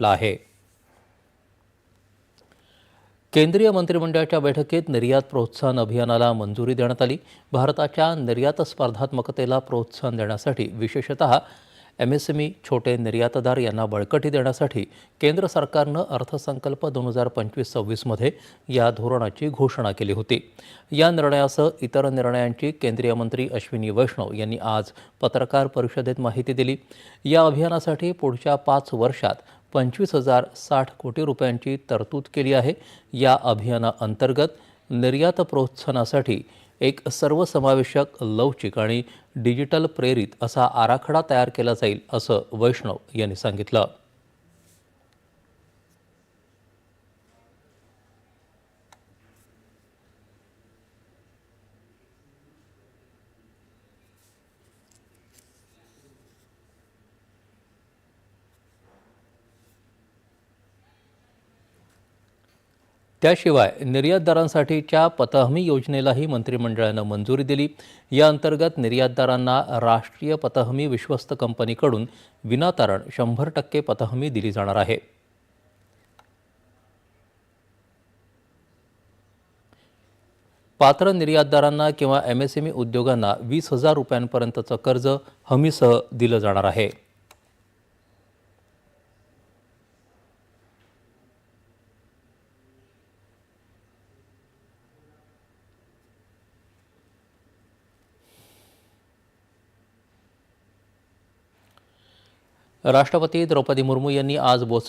म्हटलं आहे. केंद्रीय मंत्रिमंडळाच्या बैठकीत निर्यात प्रोत्साहन अभियानाला मंजुरी देण्यात आली. भारताच्या निर्यात स्पर्धात्मकतेला प्रोत्साहन देण्यासाठी विशेषतः एमएसएमई छोटे निर्यातदार यांना बळकटी देण्यासाठी केंद्र सरकारनं अर्थसंकल्प दोन हजार पंचवीस सव्वीसमध्ये या धोरणाची घोषणा केली होती. या निर्णयासह इतर निर्णयांची केंद्रीय मंत्री अश्विनी वैष्णव यांनी आज पत्रकार परिषदेत माहिती दिली. या अभियानासाठी पुढच्या पाच वर्षात पंचवीस हजार साठ कोटी रुपयांची तरतूद केली आहे. या अभियानाअंतर्गत निर्यात प्रोत्साहनासाठी एक सर्वसमावेशक लवचिक आणि डिजिटल प्रेरित असा आराखडा तयार केला जाईल असं वैष्णव यांनी सांगितलं. त्याशिवाय निर्यातदारांसाठीच्या पतहमी योजनेलाही मंत्रिमंडळानं मंजुरी दिली. या अंतर्गत निर्यातदारांना राष्ट्रीय पतहमी विश्वस्त कंपनीकडून विनातारण शंभर टक्के पतहमी दिली जाणार आहे. पात्र निर्यातदारांना किंवा एमएसएमई उद्योगांना वीस हजार रुपयांपर्यंतचं कर्ज हमीसह दिलं जाणार आहे. राष्ट्रपती द्रौपदी मुर्मू यांनी आज बोत्स